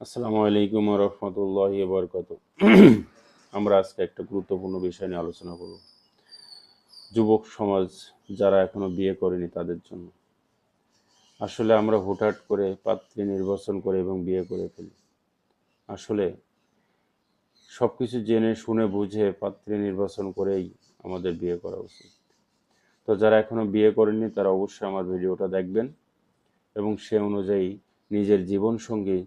আসসালামু আলাইকুম রহমতুল্লাহ বরকত। আমরা আজকে একটা গুরুত্বপূর্ণ বিষয় নিয়ে আলোচনা করব। যুবক সমাজ যারা এখনও বিয়ে করেনি তাদের জন্য। আসলে আমরা হুটহাট করে পাত্রী নির্বাচন করে এবং বিয়ে করে ফেলি। আসলে সব কিছু জেনে, শুনে, বুঝে পাত্রী নির্বাচন করেই আমাদের বিয়ে করা উচিত। তো যারা এখনও বিয়ে করেনি তারা অবশ্যই আমার ভিডিওটা দেখবেন এবং সে অনুযায়ী নিজের জীবনসঙ্গী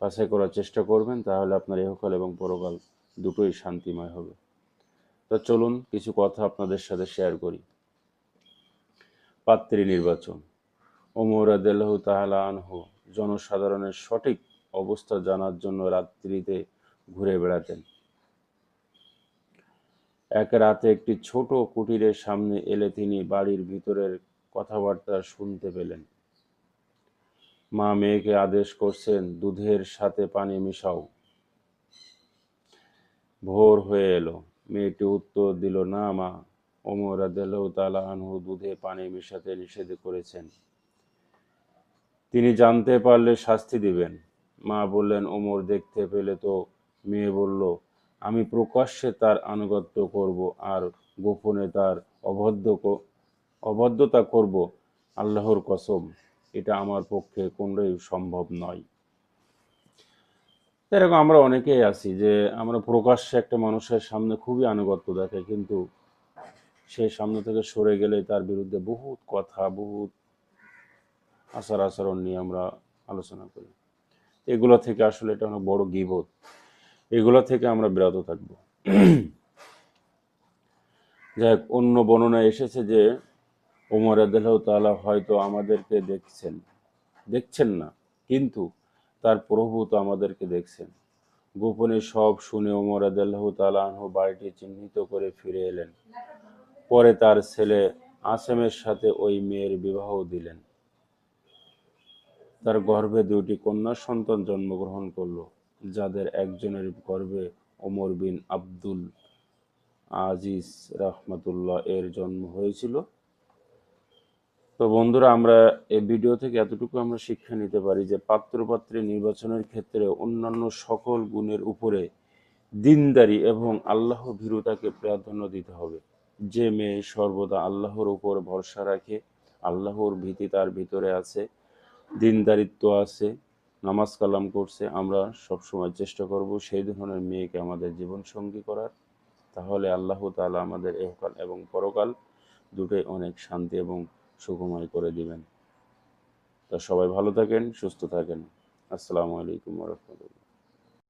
বাছাই করার চেষ্টা করবেন, তাহলে আপনার ইহকাল এবং পরকাল দুটোই শান্তিময় হবে। তো চলুন কিছু কথা আপনাদের সাথে শেয়ার করি। পাত্রী নির্বাচন। ওমর আদেলাহ তাহলা আনহু জনসাধারণের সঠিক অবস্থা জানার জন্য রাত্রিতে ঘুরে বেড়াতেন। এক রাতে একটি ছোট কুটিরের সামনে এলে তিনি বাড়ির ভিতরের কথাবার্তা শুনতে পেলেন। মা মেয়েকে আদেশ করছেন, দুধের সাথে পানি মিশাও। ভোর হয়ে এলো। মেয়েটি উত্তর দিল, না মা। আদেলাহ তালা দুধে পানি মিশাতে নিষেধ করেছেন। তিনি জানতে পারলে শাস্তি দিবেন। মা বললেন, ওমর দেখতে পেলে তো? মেয়ে বলল, আমি প্রকাশ্যে তার আনুগত্য করব আর গোপনে তার অবদ্ধ ক- অবদ্ধতা করব। আল্লাহর কসম। এটা আমার পক্ষে কোনোই সম্ভব নয়। এরকম আমরা অনেকেই আছি যে আমরা প্রকাশ্যে একটা মানুষের সামনে খুবই আনুগত্য দেখে কিন্তু সে সামনে থেকে সরে গেলে তার বিরুদ্ধে বহুত কথা, বহুত আচার আচরণ নিয়ে আমরা আলোচনা করি। এগুলো থেকে আসলে এটা অনেক বড় গিবোধ এগুলো থেকে আমরা বিরত থাকব। যাই অন্য বর্ণনায় এসেছে যে ওমর আদাহ তাআলা হয়তো আমাদেরকে দেখছেন। দেখছেন না, কিন্তু তার প্রভু তো আমাদেরকে দেখছেন। গোপনে সব শুনে ওমর আদাল্লাহ তালাহ বাড়িটি চিহ্নিত করে ফিরে এলেন। পরে তার ছেলে আসেমের সাথে ওই মেয়ের বিবাহ দিলেন। তার গর্ভে দুটি কন্যা সন্তান জন্মগ্রহণ করল, যাদের একজনের গর্ভে ওমর বিন আব্দুল আজিজ রহমতুল্লাহ এর জন্ম হয়েছিল। তো বন্ধুরা, আমরা এই ভিডিও থেকে এতটুকু আমরা শিক্ষা নিতে পারি যে পাত্রপাত্রী নির্বাচনের ক্ষেত্রে অন্যান্য সকল গুণের উপরে দিনদারি এবং আল্লাহ ভীরুতাকে প্রাধান্য দিতে হবে। যে মেয়ে সর্বদা আল্লাহর উপর ভরসা রাখে, আল্লাহর ভীতি তার ভিতরে আছে, দিনদারিত্ব আছে, নামাজ কালাম করছে, আমরা সবসময় চেষ্টা করব সেই ধরনের মেয়েকে আমাদের জীবনসঙ্গী করার। তাহলে আল্লাহ তালা আমাদের এহকাল এবং পরকাল দুটোই অনেক শান্তি এবং সুখময় করে দিবেন। তা সবাই ভালো থাকেন সুস্থ থাকেন। আসসালামু আলাইকুম রহমতুল্লাহ।